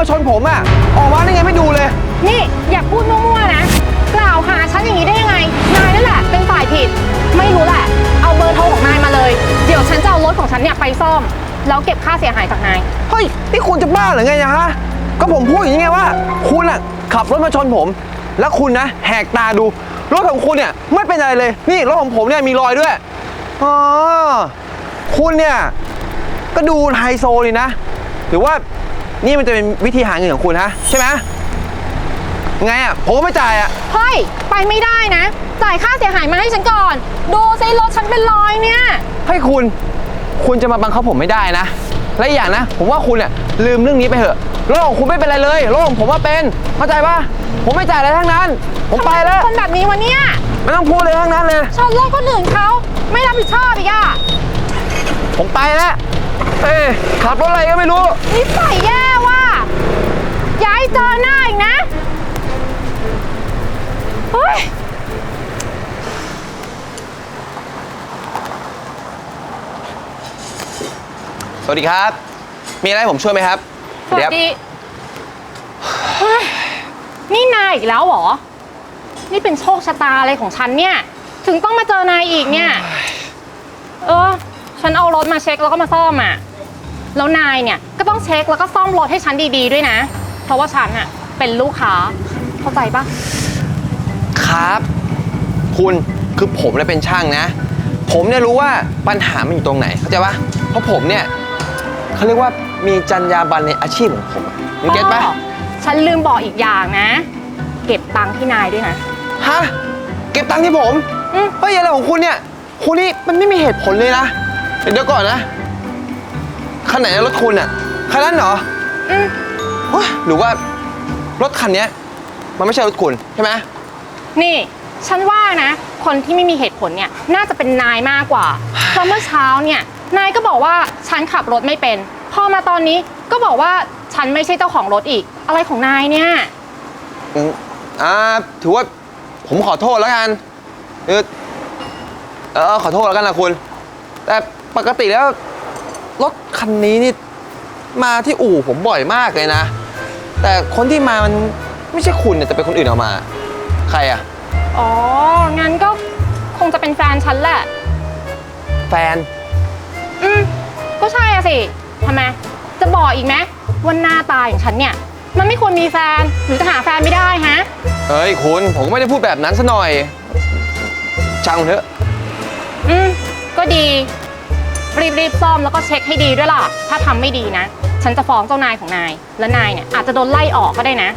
มาชนผมอะออกมาได้ไงไม่ดูเลย นี่อย่าพูดมั่วๆนะ กล่าวหาฉันอย่างนี้ได้ยังไง นายนั่นแหละเป็นฝ่ายผิด ไม่รู้แหละ เอาเบอร์โทรของนายมาเลย เดี๋ยวฉันจะเอารถของฉันเนี่ยไปซ่อม แล้วเก็บค่าเสียหายจากนาย เฮ้ย นี่คุณจะบ้าหรือไงนี่ยฮะ ก็ผมพูดอย่างนี้ไงว่า คุณอะขับรถมาชนผม แล้วคุณนะ แหกตาดู รถของคุณเนี่ยไม่เป็นอะไรเลย นี่รถของผมเนี่ยมีรอยด้วย อ๋อ คุณเนี่ย ก็ดูไฮโซเลยนะ หรือว่า นี่มันจะเป็นวิธีหาเงินของคุณฮะใช่ไหมไงอะผมก็ไม่จ่ายอะ เฮ้ย ไปไม่ได้นะ จ่ายค่าเสียหายมาให้ฉันก่อน ดูซิรถฉันเป็นรอยเนี่ย ให้คุณ คุณจะมาบังคับผมไม่ได้นะ และอีกอย่างนะ ผมว่าคุณเนี่ยลืมเรื่องนี้ไปเถอะรถของคุณไม่เป็นไรเลยรถของผมว่าเป็น เข้าใจปะผมไม่จ่ายอะไรทั้งนั้น ผมไปแล้ว คนแบบนี้วะเนี่ย ไม่ต้องพูดเลยทั้งนั้นเลยชนรถคนอื่นเขาไม่รับผิดชอบอีกอะผมไปแล้ว เอ้ยขับรถอะไรก็ไม่รู้นิสัยแย่ว่ะอย่าให้ เจอหน้าอีกนะเฮ้ยสวัสดีครับ มีอะไรให้ผมช่วยไหมครับสวัสดีเฮ้ยนี่นายอีกแล้วเหรอ นี่เป็นโชคชะตาอะไรของฉันเนี่ย ถึงต้องมาเจอนายอีกเนี่ย เออ ฉันเอารถมาเช็คแล้วก็มาซ่อมอะ แล้วนายเนี่ยก็ต้องเช็คแล้วก็ซ่อมรถให้ฉันดีๆด้วยนะเพ ราะว่าฉันอะเป็นลูกค้า เข้าใจปะครับ คุณคือผมเนี่ยเป็นช่างนะ ผมเนี่ยรู้ว่าปัญหามันอยู่ตรงไหนเข้าใจปะเพราะผมเนี่ยเขาเรียกว่ามีจรรยาบรรณในอาชีพของผมอะมึงเก็ตปะอ๋อฉันลืมบอกอีกอย่างนะ เก็บตังค์ที่นายด้วยนะ ฮะเก็บตังค์ที่ผมอืม เฮ้ยอะไรของคุณเนี่ยคุณนี่มันไม่มีเหตุผลเลยนะเดี๋ยวก่อนนะคันไหนนะรถคุณอะคันนั้นเหรอ อืม เฮ้ยหรือว่ารถคันเนี้ยมันไม่ใช่รถคุณใช่ไหมนี่ ฉันว่านะ คนที่ไม่มีเหตุผลเนี่ยน่าจะเป็นนายมากกว่า เพราะเมื่อเช้าเนี่ยนายก็บอกว่าฉันขับรถไม่เป็น พอมาตอนนี้ก็บอกว่าฉันไม่ใช่เจ้าของรถอีก อะไรของนายเนี่ย อืมอ่าถือว่าผมขอโทษแล้วกันเออเออขอโทษแล้วกันนะคุณ แต่ปกติแล้วรถคันนี้นี่ มาที่อู่ผมบ่อยมากเลยนะ แต่คนที่มามันไม่ใช่คุณเนี่ยแต่เป็นคนอื่นเอามา ใครอะอ๋อ งั้นก็คงจะเป็นแฟนฉันแหละ แฟน อืม ก็ใช่อะสิทำไม จะบอกอีกไหมว่าหน้าตาอย่างฉันเนี่ย มันไม่ควรมีแฟน หรือจะหาแฟนไม่ได้ฮะเฮ้ยคุณผมก็ไม่ได้พูดแบบนั้นซะหน่อยช่างมันเถอะ อืม ก็ดี รีบๆซ่อมแล้วก็เช็คให้ดีด้วยล่ะ ถ้าทำไม่ดีนะ ฉันจะฟ้องเจ้านายของนาย และนายเนี่ยอาจจะโดนไล่ออกก็ได้นะ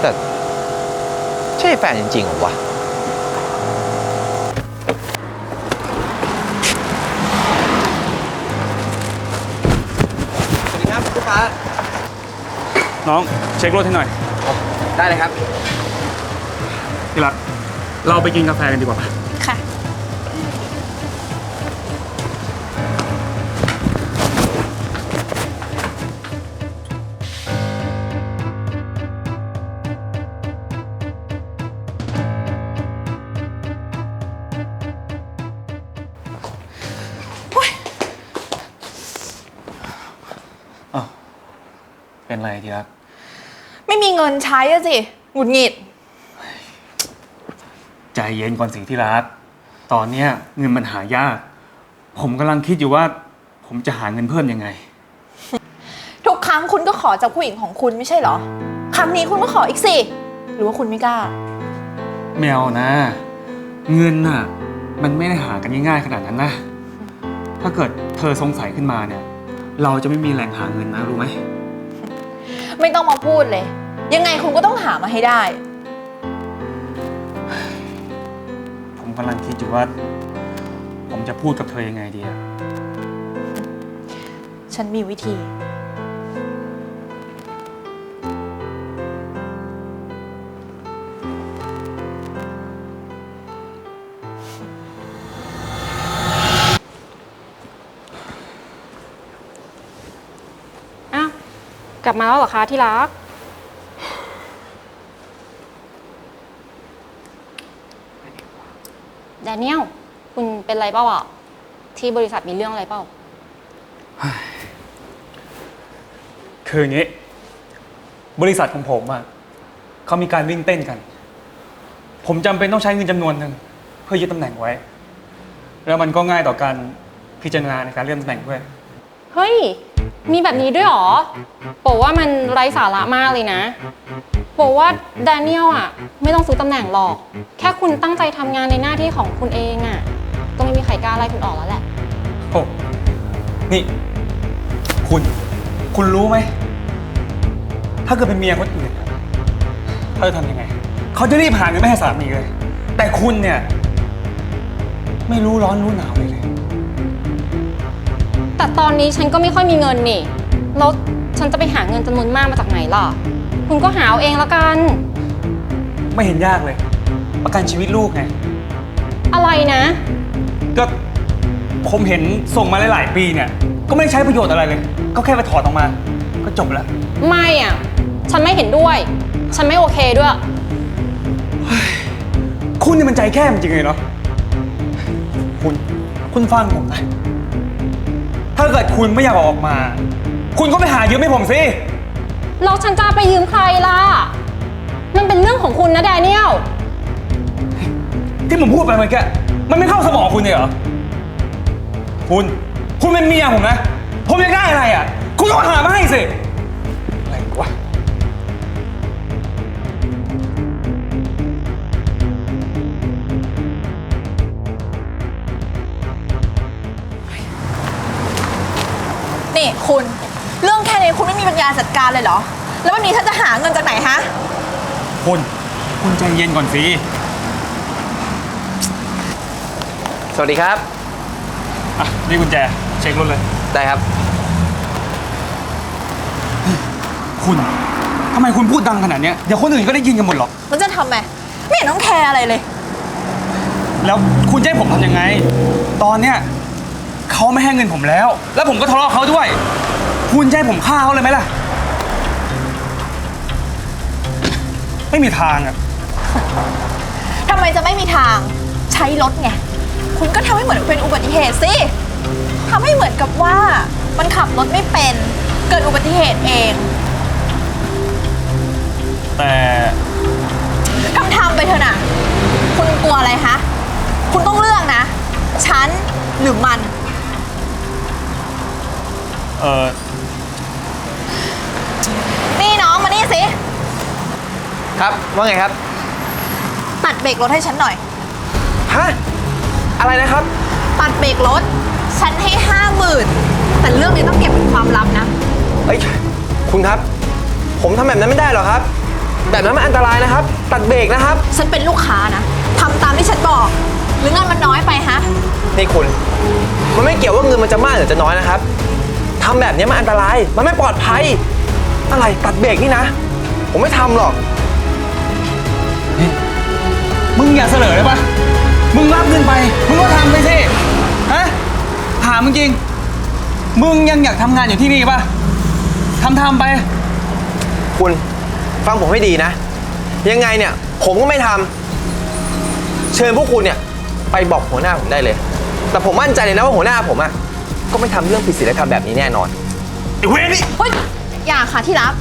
แต่ใช่แฟนจริงๆเหรอวะ สวัสดีครับลูกค้า น้อง เช็ครถให้หน่อย ได้เลยครับ ที่รักเราไปกินกาแฟกันดีกว่าปะค่ะ เป็นไรที่รัก ไม่มีเงินใช้อะสิ หงุดหงิด ใจเย็นก่อนสิที่รัก ตอนเนี้ยเงินมันหายาก ผมกำลังคิดอยู่ว่า ผมจะหาเงินเพิ่มยังไง ทุกครั้งคุณก็ขอจากผู้หญิงของคุณไม่ใช่เหรอ ครั้งนี้คุณก็ขออีกสิ หรือว่าคุณไม่กล้า แมวนะ เงินน่ะ มันไม่ได้หากันง่ายๆขนาดนั้นนะ ถ้าเกิดเธอสงสัยขึ้นมาเนี่ย เราจะไม่มีแหล่งหาเงินนะรู้ไหมไม่ ต้องมาพูดเลย ยังไงคุณก็ต้องหามาให้ได้ ผมกำลังคิดอยู่ว่า ผมจะพูดกับเธอยังไงดีอะ ฉันมีวิธี มาแล้วเหรอคะที่รัก แดเนียล คุณเป็นไรเปล่าอะ ที่บริษัทมีเรื่องอะไรเปล่า คืออย่างนี้ บริษัทของผมอะเขามีการวิ่งเต้นกัน ผมจำเป็นต้องใช้เงินจำนวนหนึ่งเพื่อยึดตำแหน่งไว้ แล้วมันก็ง่ายต่อการพิจารณาในการเลื่อนตำแหน่งด้วย เฮ้ย มีแบบนี้ด้วยเหรอบอกว่ามันไร้สาระมากเลยนะบอกว่าแดเนียลอะ ไม่ต้องซื้อตำแหน่งหรอก แค่คุณตั้งใจทำงานในหน้าที่ของคุณเองอะ ก็ไม่มีใครกล้าไล่คุณออกแล้วแหละ โอ้นี่ คุณ คุณรู้ไหม ถ้าเกิดเป็นเมียคนอื่นอะเขาจะทำยังไง เขาจะรีบหาเงินไม่ให้สามีเลย แต่คุณเนี่ย ไม่รู้ร้อนรู้หนาวเลยเลย แต่ตอนนี้ฉันก็ไม่ค่อยมีเงินนี่ แล้วฉันจะไปหาเงินจำนวนมากมาจากไหนล่ะ คุณก็หาเอาเองละกัน ไม่เห็นยากเลย ประกันชีวิตลูกไง อะไรนะ ก็ผมเห็นส่งมาหลาย ๆ ปีเนี่ย ก็ไม่ได้ใช้ประโยชน์อะไรเลย ก็แค่ไปถอดออกมา ก็จบแล้ว ไม่อะ ฉันไม่เห็นด้วย ฉันไม่โอเคด้วย คุณนี่มันใจแคบจริงๆเลยเนาะคุณ คุณฟังผมนะ ถ้าเกิดคุณไม่อยากออกมา คุณก็ไปหายืมให้ผมสิ แล้วฉันจะไปยืมใครล่ะ มันเป็นเรื่องของคุณนะแดเนียล ที่ผมพูดไปเมื่อกี้มันไม่เข้าสมองคุณเลยเหรอ คุณ คุณเป็นเมียผมนะ ผมอยากได้อะไรอะ คุณก็หามาให้สิ ญญาจัดการเลยเหรอ แล้ววันนี้ฉันจะหาเงินจากไหนฮะ คุณคุณใจเย็นก่อนสิสวัสดีครับ อะนี่กุญแจ เช็ครถเลย ได้ครับ คุณทำไมคุณพูดดังขนาดเนี้ยเดี๋ยวคนอื่นก็ได้ยินกันหมดหรอกมันจะทำไงไม่เห็นต้องแคร์อะไรเลย แล้วคุณจะให้ผมทำยังไง ตอนเนี้ยเขาไม่ให้เงินผมแล้ว แล้วผมก็ทะเลาะกับเขาด้วย คุณจะให้ผมฆ่าเขาเลยไหมล่ะ ไม่มีทางอะ ทำไมจะไม่มีทางใช้รถไง คุณก็ทำให้เหมือนเป็นอุบัติเหตุสิทำให้เหมือนกับว่ามันขับรถไม่เป็น เกิดอุบัติเหตุเองแต่ทำทำไปเถอะนะ คุณกลัวอะไรฮะคุณต้องเลือกนะ ฉันหรือมัน เออนี่น้องมานี่สิ ครับ ว่าไงครับ ตัดเบรกรถให้ฉันหน่อย ฮะ อะไรนะครับ ตัดเบรกรถ ฉันให้ห้าหมื่นแต่เรื่องนี้ต้องเก็บเป็นความลับนะ เอ้ย คุณครับ ผมทำแบบนั้นไม่ได้หรอกครับ แบบนั้นมันอันตรายนะครับ ตัดเบรกนะครับ ฉันเป็นลูกค้านะทำตามที่ฉันบอก หรือเงินมันน้อยไปฮะ นี่คุณ มันไม่เกี่ยวว่าเงินมันจะมากหรือจะน้อยนะครับ ทำแบบนี้มันอันตราย มันไม่ปลอดภัย อะไรตัดเบรกนี่นะ ผมไม่ทำหรอก มึงอย่าเสนอเลยปะมึงรับเงินไป มึงก็ทำไปสิ ฮะ ถามมึงจริง มึงยังอยากทำงานอยู่ที่นี่ปะทำทำไป คุณฟังผมให้ดีนะ ยังไงเนี่ย ผมก็ไม่ทำเชิญพวกคุณเนี่ย ไปบอกหัวหน้าผมได้เลย แต่ผมมั่นใจเลยนะว่าหัวหน้าผมอะ ก็ไม่ทำเรื่องผิดศีลธรรมแบบนี้แน่นอน ไอ้เวรนี่ เฮ้ยอย่าค่ะที่รัก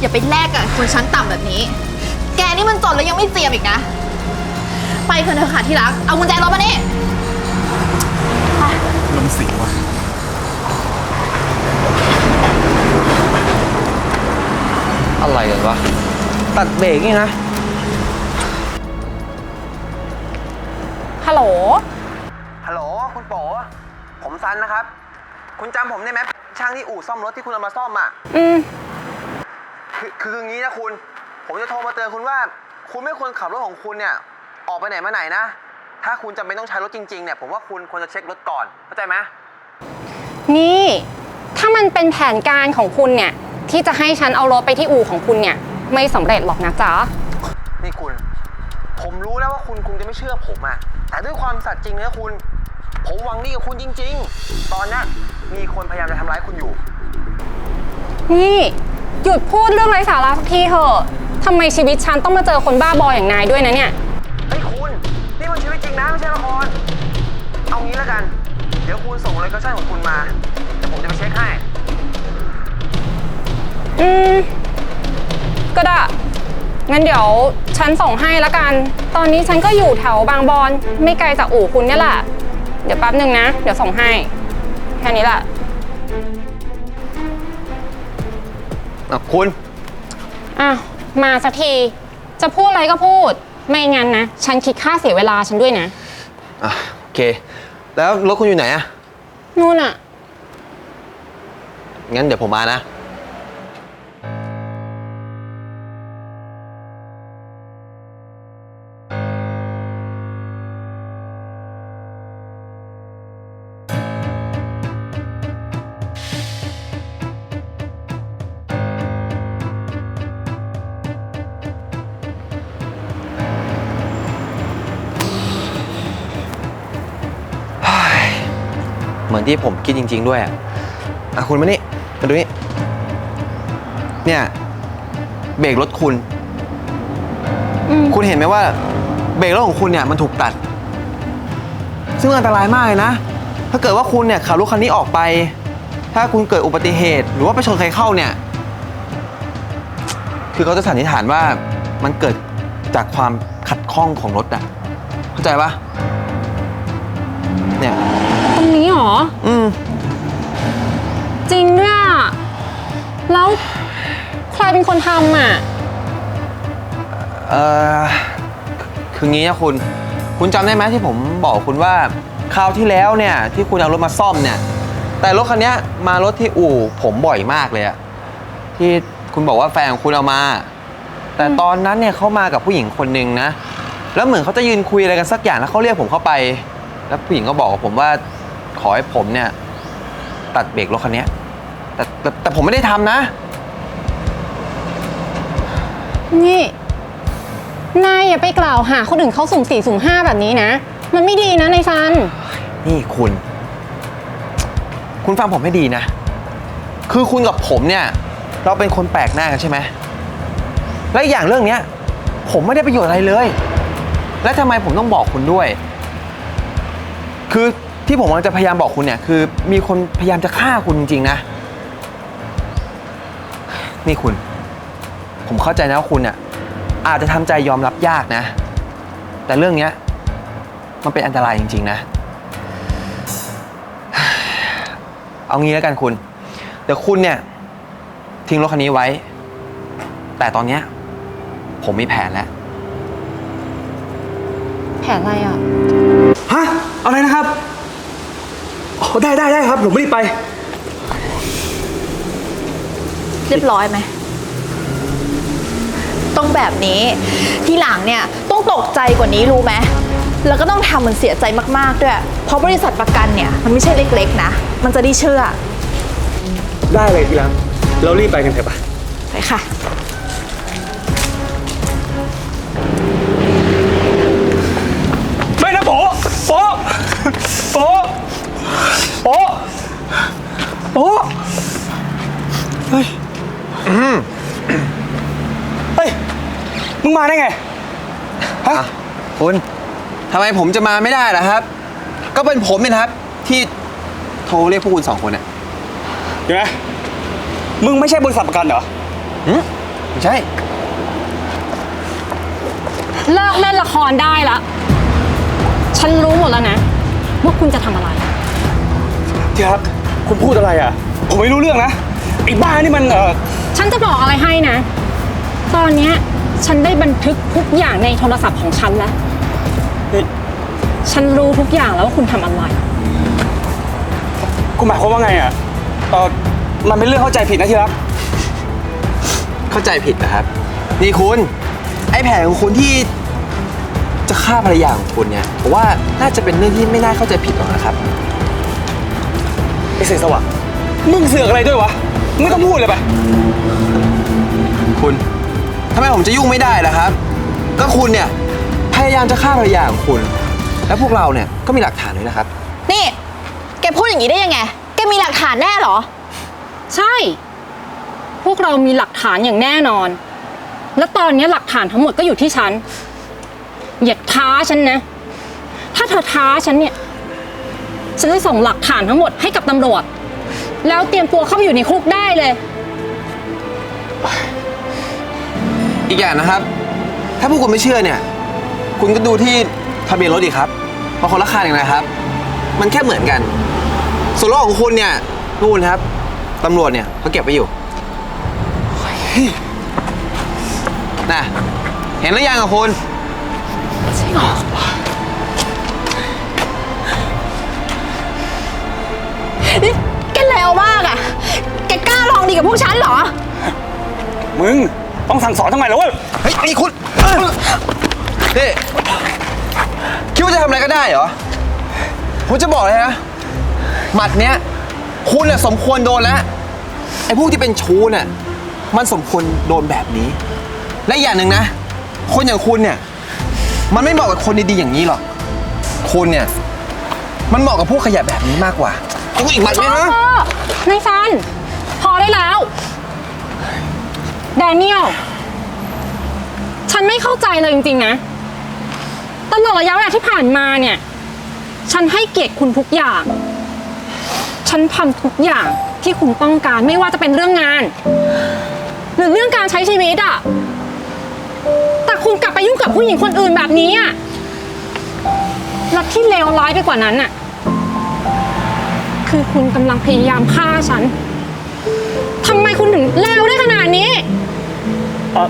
อย่าไปแลกกับคนชั้นต่ำแบบนี้ แกนี่มันจนแล้วยังไม่เตรียมอีกนะ ไปเถอะค่ะที่รัก เอากุญแจรถมานี่ไปลมณ์เสียวะอะไรกันวะ ตัดเบรกนี่นะ นนะครับ คุณจำผมได้ไหมช่างที่อู่ซ่อมรถที่คุณเอามาซ่อมอะ อืม คือคืออย่างนี้นะคุณ ผมจะโทรมาเตือนคุณว่า คุณไม่ควรขับรถของคุณเนี่ย ออกไปไหนมาไหนนะ ถ้าคุณจำเป็นต้องใช้รถจริงๆ เนี่ย ผมว่าคุณควรจะเช็ครถก่อน เข้าใจไหมนี่ ถ้ามันเป็นแผนการของคุณเนี่ย ที่จะให้ฉันเอารถไปที่อู่ของคุณเนี่ย ไม่สำเร็จหรอกนะจ๊ะ นี่คุณ ผมรู้แล้วว่าคุณคงจะไม่เชื่อผมอะแต่ด้วยความสัตย์จริงนะคุณ ผมหวังดีกับคุณจริง ๆ ตอนเนี้ยมีคนพยายามจะทำร้ายคุณอยู่ นี่ หยุดพูดเรื่องไร้สาระสักทีเถอะทำไมชีวิตฉันต้องมาเจอคนบ้าบออย่างนายด้วยนะเนี่ย เฮ้ยคุณ นี่มันชีวิตจริงนะไม่ใช่ละคร เอางี้แล้วกัน เดี๋ยวคุณส่งโลเคชั่นของคุณมาเดี๋ยวผมจะไปเช็คให้ อืม ก็ได้ งั้นเดี๋ยวฉันส่งให้ละกัน ตอนนี้ฉันก็อยู่แถวบางบอน ไม่ไกลจากอู่คุณเนี่ยแหละ เดี๋ยวแป๊บหนึ่งนะ เดี๋ยวส่งให้ แค่นี้แหละ อะคุณอะมาสักที จะพูดอะไรก็พูด ไม่งั้นนะ ฉันคิดค่าเสียเวลาฉันด้วยนะ อะโอเค แล้วรถคุณอยู่ไหนอะนู่นอะงั้นเดี๋ยวผมมานะ ที่ผมคิดจริง ๆ ด้วยอะอะคุณมานี่มาดูนี่ เนี่ย เบรกรถคุณ อืมคุณเห็นไหมว่า เบรกรถของคุณเนี่ยมันถูกตัด ซึ่งอันตรายมากเลยนะ ถ้าเกิดว่าคุณเนี่ยขับรถคันนี้ออกไป ถ้าคุณเกิดอุบัติเหตุ หรือว่าไปชนใครเข้าเนี่ย คือเขาจะสันนิษฐานว่ามันเกิดจากความขัดข้องของรถอะเข้าใจปะเนี่ยตรง นี้เหรอ อืม จริงด้วยอะแล้วใครเป็นคนทำอะ เออคืองี้นะคุณ คุณจำได้ไหมที่ผมบอกคุณว่าคราวที่แล้วเนี่ย ที่คุณเอารถมาซ่อมเนี่ย แต่รถคันเนี้ยมารถที่อู่ผมบ่อยมากเลยอะที่คุณบอกว่าแฟนของคุณเอามา แต่ตอนนั้นเนี่ยเขามากับผู้หญิงคนหนึ่งนะ แล้วเหมือนเขาจะยืนคุยอะไรกันสักอย่างแล้วเขาเรียกผมเข้าไป แล้วผู้หญิงก็บอกกับผมว่าข อให้ผมเนี่ย ตัดเบรกรถคันเนี้ยแต่แต่แต่ผมไม่ได้ทำนะ นี่ นายอย่าไปกล่าวหาคนอื่นเขาสุ่มสี่สุ่มห้าแบบนี้นะ มันไม่ดีนะนายซัน นี่คุณ คุณฟังผมให้ดีนะ คือคุณกับผมเนี่ย เราเป็นคนแปลกหน้ากันใช่ไหม และอีกอย่างเรื่องเนี้ย ผมไม่ได้ประโยชน์อะไรเลย และทำไมผมต้องบอกคุณด้วย คือ ที่ผมกำลังจะพยายามบอกคุณเนี่ยคือ มีคนพยายามจะฆ่าคุณจริงๆนะ นี่คุณ ผมเข้าใจนะว่าคุณเนี่ยอาจจะทำใจยอมรับยากนะ แต่เรื่องเนี้ยมันเป็นอันตรายจริง ๆ นะ เอางี้แล้วกันคุณ เดี๋ยวคุณเนี่ย ทิ้งรถคันนี้ไว้ แต่ตอนเนี้ยผมมีแผนแล้ว แผนอะไรอะ ฮะ อะไรนะครับ โอ้ได้ได้ได้ครับ ผมรีบไป เรียบร้อยไหม ต้องแบบนี้ ที่หลังเนี่ยต้องตกใจกว่านี้รู้ไหม แล้วก็ต้องทำมันเสียใจมากๆด้วย เพราะบริษัทประกันเนี่ย มันไม่ใช่เล็กๆนะ มันจะได้เชื่อได้เลยทีหลังเรารีบไปกันเถอะปะไปค่ะไม่นะ โปเฮ้ยเฮ้ย มึงมาได้ไงฮะอะคุณทำไมผมจะมาไม่ได้ล่ะครับ ก็เป็นผมเนี่ยนะครับ ที่โทรเรียกพวกคุณสองคนเนี่ยเดี๋ยวนะมึงไม่ใช่บริษัทประกันเหรอหืมไม่ใช่ เลิกเล่นละครได้ละ ฉันรู้หมดแล้วนะ ว่าคุณจะทำอะไรที่รัก คุณพูดอะไรอะ ผมไม่รู้เรื่องนะ ไอ้บ้านี่มันเออฉันจะบอกอะไรให้นะ ตอนเนี้ยฉันได้บันทึกทุกอย่างในโทรศัพท์ของฉันแล้วนี่ฉันรู้ทุกอย่างแล้วว่าคุณทำอะไร คุณหมายความว่าไงอะเออมันเป็นเรื่องเข้าใจผิดนะที่รัก เข้าใจผิดนะครับ นี่คุณ ไอ้แผนของคุณที่จะฆ่าภรรยาของคุณเนี่ยผมว่าน่าจะเป็นเรื่องที่ไม่น่าเข้าใจผิดหรอกนะครับ ไอ้เสกสว่างมึงเสือกอะไรด้วยวะ ไม่ต้องพูดเลยไปคุณทำไมผมจะยุ่งไม่ได้ล่ะครับ ก็คุณเนี่ย พยายามจะฆ่าภรรยาของคุณ และพวกเราเนี่ยก็มีหลักฐานด้วยนะครับ นี่ แกพูดอย่างนี้ได้ยังไง แกมีหลักฐานแน่เหรอ ใช่ พวกเรามีหลักฐานอย่างแน่นอน และตอนนี้หลักฐานทั้งหมดก็อยู่ที่ฉัน อย่าท้าฉันนะ ถ้าเธอท้าฉันเนี่ย ฉันจะส่งหลักฐานทั้งหมดให้กับตำรวจ แล้วเตรียมตัวเข้าไปอยู่ในคุกได้เลย อีกอย่างนะครับ ถ้าพวกคุณไม่เชื่อเนี่ย คุณก็ดูที่ทะเบียนรถดีครับ เพราะคนละคันเองนะครับ มันแค่เหมือนกัน ส่วนรถของคุณเนี่ยนู่นครับตำรวจเนี่ยเขาเก็บไว้อยู่น่ะเห็นหรือยังอะคุณนี่ กล้าลองดีกับพวกฉันเหรอ มึงต้องสั่งสอนทำไมล่ะเว้ยเฮ้ยนี่คุณนี่คิดว่าจะทำอะไรก็ได้เหรอ ผมจะบอกเลยนะ หมัดเนี้ย คุณน่ะสมควรโดนแล้ว ไอ้พวกที่เป็นชู้น่ะ มันสมควรโดนแบบนี้ และอีกอย่างหนึ่งนะ คนอย่างคุณเนี่ย มันไม่เหมาะกับคนดีๆอย่างนี้หรอก คุณเนี่ย มันเหมาะกับพวกขยะแบบนี้มากกว่าเอาอีกหมัดไหมฮะพ่อนายซันพ อได้แล้ว แดเนียล ฉันไม่เข้าใจเลยจริง ๆ นะ ตลอดระยะเวลาที่ผ่านมาเนี่ย ฉันให้เกียรติคุณทุกอย่าง ฉันทำทุกอย่างที่คุณต้องการไม่ว่าจะเป็นเรื่องงาน หรือเรื่องการใช้ชีวิตอะแต่คุณกลับไปยุ่งกับผู้หญิงคนอื่นแบบนี้อะและที่เลวร้ายไปกว่านั้นอะคือคุณกำลังพยายามฆ่าฉัน ทำไมคุณถึงเลวได้ขนาดนี้โอ้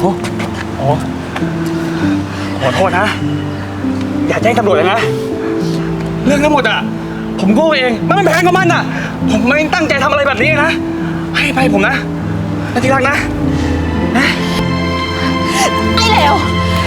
โหขอโทษนะ อย่าแจ้งตำรวจเลยนะ เรื่องทั้งหมดอะ ผมกู้เอง มันเป็นแผนของมันอะ ผมไม่ได้ตั้งใจทำอะไรแบบนี้นะ ให้ไปผมนะนะที่รักนะ ไอ้เลว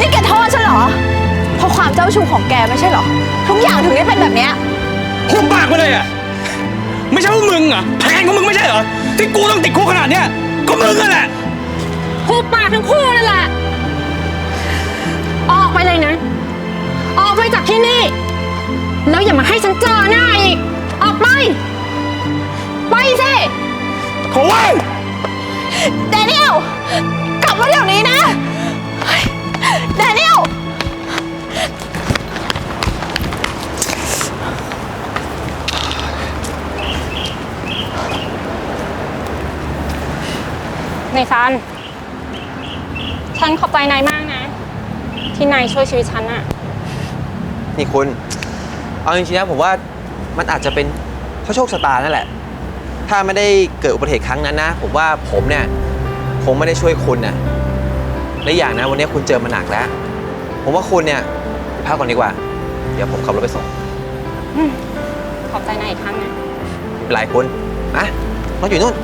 นี่แกโทษฉันเหรอ เพราะความเจ้าชู้ของแกไม่ใช่เหรอ ทุกอย่างถึงได้เป็นแบบเนี้ยหุบปากไปเลยอะ ไม่ใช่ว่ามึงอะแผนของมึงไม่ใช่เหรอที่กูต้องติดคุกขนาดเนี้ยก็มึงนั่นแหละพูดปากทั้งคู่นั่นแหละ ออกไปเลยนะ ออกไปจากที่นี่ แล้วอย่ามาให้ฉันเจอหน้าอีก ออกไป ไปสิขอว่าแดเนียลกลับมาเดี๋ยวนี้นะเฮ้ยแดเนียล ในซัน ฉันขอบใจนายมากนะ ที่นายช่วยชีวิตฉันอะนี่คุณ เอาจริงๆนะผมว่ามันอาจจะเป็นเพราะโชคชะตานั่นแหละ ถ้าไม่ได้เกิดอุบัติเหตุครั้งนั้นนะ ผมว่าผมเนี่ยคงไม่ได้ช่วยคุณนะและอย่างนะวันนี้คุณเจอมาหนักแล้ว ผมว่าคุณเนี่ยพักก่อนดีกว่า เดี๋ยวผมขับรถไปส่งขอบใจนายอีกครั้งนะไม่เป็นไรคุณอะรถอยู่นู่น